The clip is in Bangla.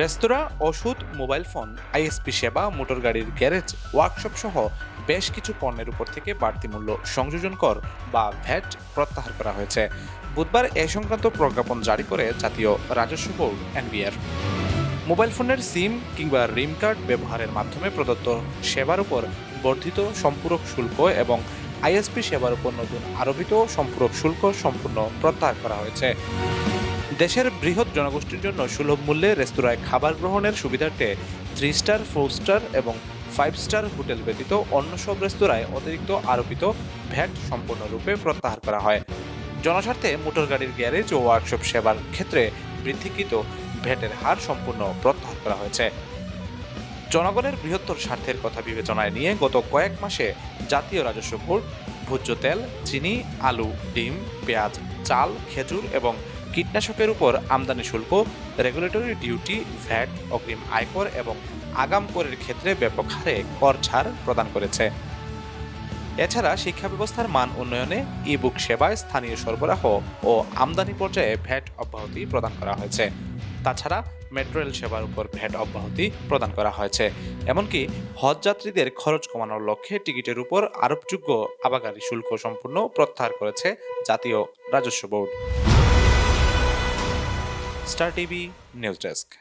রেস্তোরাঁ, ওষুধ, মোবাইল ফোন আইএসপি সেবা, মোটর গাড়ির গ্যারেজ, ওয়ার্কশপ সহ বেশ কিছু পণ্যের উপর থেকে বাড়তি মূল্য সংযোজন কর বা ভ্যাট প্রত্যাহার করা হয়েছে। বুধবার এ সংক্রান্ত প্রজ্ঞাপন জারি করে জাতীয় রাজস্ব বোর্ড, এনবিআর। মোবাইল ফোনের সিম কিংবা রিম কার্ড ব্যবহারের মাধ্যমে প্রদত্ত সেবার উপর বর্ধিত সম্পূরক শুল্ক এবং আইএসপি সেবার উপর নতুন আরোপিত সম্পূরক শুল্ক সম্পূর্ণ প্রত্যাহার করা হয়েছে। দেশের বৃহৎ জনগোষ্ঠীর জন্য সুলভ মূল্যে রেস্তোরাঁয় খাবার গ্রহণের সুবিধার্থে থ্রি স্টার ফোর স্টার এবং ফাইভ স্টার হোটেল ব্যতীত অন্য সব রেস্তোরাঁয় অতিরিক্ত আরোপিত ভ্যাট সম্পূর্ণরূপে প্রত্যাহার করা হয়। জনস্বার্থে মোটর গাড়ির গ্যারেজ ও ওয়ার্কশপ সেবার ক্ষেত্রে বৃদ্ধিকৃত ভ্যাটের হার সম্পূর্ণ প্রত্যাহার করা হয়েছে। জনগণের বৃহত্তর স্বার্থের কথা বিবেচনায় নিয়ে গত কয়েক মাসে জাতীয় রাজস্ব বোর্ড, ভোজ্য তেল, চিনি, আলু, ডিম, পেঁয়াজ, চাল, খেজুর এবং কীটনাশকের উপর আমদানি শুল্ক রেগুলেটরি ডিউটি ভ্যাট অগ্রিম আয়কর এবং আগাম করের ক্ষেত্রে ব্যাপক হারে কর ছাড় প্রদান করেছে। এছাড়া শিক্ষা ব্যবস্থার মান উন্নয়নে ই বুক সেবায় স্থানীয় সরবরাহ ও আমদানি পর্যায়ে ভ্যাট অব্যাহতি প্রদান করা হয়েছে। তাছাড়া মেট্রো রেল সেবার উপর ভ্যাট অব্যাহতি প্রদান করা হয়েছে। এমনকি হজ যাত্রীদের খরচ কমানোর লক্ষ্যে টিকিটের উপর আরোপযোগ্য আবাকারী শুল্ক সম্পূর্ণ প্রত্যাহার করেছে জাতীয় রাজস্ব board. Star TV News Desk.